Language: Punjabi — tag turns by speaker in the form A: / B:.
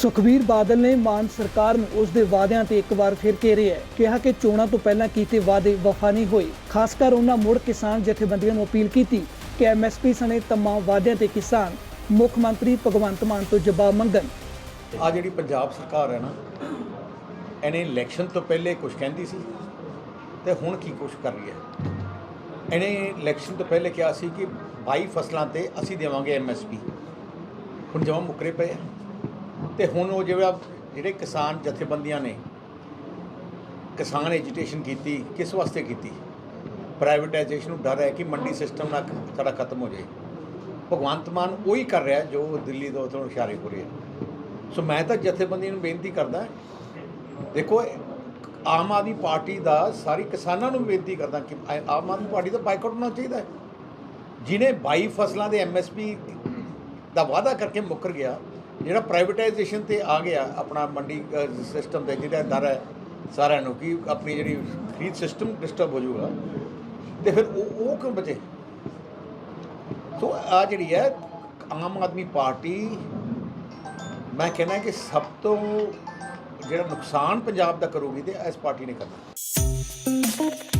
A: ਸੁਖਬੀਰ ਬਾਦਲ ਨੇ ਮਾਨ ਸਰਕਾਰ ਨੂੰ ਉਸ ਦੇ ਵਾਅਦਿਆਂ ਤੇ ਇੱਕ ਵਾਰ ਫਿਰ ਘੇਰਿਆ ਹੈ। ਕਿਹਾ ਕਿ ਚੋਣਾਂ ਤੋਂ ਪਹਿਲਾਂ ਕੀਤੇ ਵਾਅਦੇ ਵਫਾ ਨਹੀਂ ਹੋਏ। ਖਾਸ ਕਰ ਉਹਨਾਂ ਮੁੜ ਕਿਸਾਨ ਜਥੇਬੰਦੀਆਂ ਨੂੰ ਅਪੀਲ ਕੀਤੀ ਕਿ ਐਮਐਸਪੀ ਸਣੇ ਤਮਾਮ ਵਾਅਦਿਆਂ ਤੇ ਕਿਸਾਨ ਮੁੱਖ ਮੰਤਰੀ ਭਗਵੰਤ ਮਾਨ ਤੋਂ ਜਵਾਬ ਮੰਗਣ।
B: ਆ ਜਿਹੜੀ ਪੰਜਾਬ ਸਰਕਾਰ ਹੈ ਨਾ, ਇਹਨੇ ਇਲੈਕਸ਼ਨ ਤੋਂ ਪਹਿਲੇ ਕੁਝ ਕਹਿੰਦੀ ਸੀ ਤੇ ਹੁਣ ਕੀ ਕੁਝ ਕਰ ਰਹੀ ਹੈ? ਇਹਨੇ ਇਲੈਕਸ਼ਨ ਤੋਂ ਪਹਿਲੇ ਕਿਹਾ ਸੀ ਕਿ 22 ਫਸਲਾਂ ਤੇ ਅਸੀਂ ਦੇਵਾਂਗੇ ਐਮਐਸਪੀ ਹੁਣ ਜਮਾ ਮੁਕਰੇ ਪਏ ਆ। ਤੇ ਹੁਣ ਉਹ ਜਿਹੜਾ ਜਿਹੜੇ ਕਿਸਾਨ ਜਥੇਬੰਦੀਆਂ ਨੇ, ਕਿਸਾਨ ਐਜੀਟੇਸ਼ਨ ਕੀਤੀ, ਕਿਸ ਵਾਸਤੇ ਕੀਤੀ? ਪ੍ਰਾਈਵੇਟਾਈਜੇਸ਼ਨ ਨੂੰ ਡਰ ਹੈ ਕਿ ਮੰਡੀ ਸਿਸਟਮ ਨਾ ਸਾਡਾ ਖਤਮ ਹੋ ਜਾਏ। ਭਗਵੰਤ ਮਾਨ ਉਹੀ ਕਰ ਰਿਹਾ ਜੋ ਦਿੱਲੀ ਤੋਂ ਤੋਂ ਇਸ਼ਾਰੇ ਹੋ। ਰਿਹਾ ਸੋ ਮੈਂ ਤਾਂ ਜਥੇਬੰਦੀ ਨੂੰ ਬੇਨਤੀ ਕਰਦਾ, ਦੇਖੋ, ਆਮ ਆਦਮੀ ਪਾਰਟੀ ਦਾ ਸਾਰੀ ਕਿਸਾਨਾਂ ਨੂੰ ਬੇਨਤੀ ਕਰਦਾ ਕਿ ਆਮ ਆਦਮੀ ਪਾਰਟੀ ਦਾ ਬਾਈਕਾਟ ਹੋਣਾ ਚਾਹੀਦਾ ਹੈ। ਜਿਨੇ 22 ਫਸਲਾਂ ਦੇ ਐਮਐਸਪੀ ਦਾ ਵਾਅਦਾ ਕਰਕੇ ਮੁੱਕਰ ਗਿਆ ਜਿਹੜਾ ਪ੍ਰਾਈਵੇਟਾਈਜੇਸ਼ਨ ਤੇ ਆ ਗਿਆ ਆਪਣਾ ਮੰਡੀ ਸਿਸਟਮ 'ਤੇ, ਜਿਹੜਾ ਦਰ ਹੈ ਸਾਰਿਆਂ ਨੂੰ ਕਿ ਆਪਣੀ ਜਿਹੜੀ ਖਰੀਦ ਸਿਸਟਮ ਡਿਸਟਰਬ ਹੋ ਜਾਊਗਾ, ਤੇ ਫਿਰ ਉਹ ਉਹ ਕਿਉਂ ਬਚੇ? ਸੋ ਆ ਜਿਹੜੀ ਹੈ, ਆਮ ਆਦਮੀ ਪਾਰਟੀ, ਮੈਂ ਕਹਿੰਦਾ ਕਿ ਸਭ ਤੋਂ ਜਿਹੜਾ ਨੁਕਸਾਨ ਪੰਜਾਬ ਦਾ ਕਰੂਗੀ ਤੇ ਇਸ ਪਾਰਟੀ ਨੇ ਕਰਨਾ।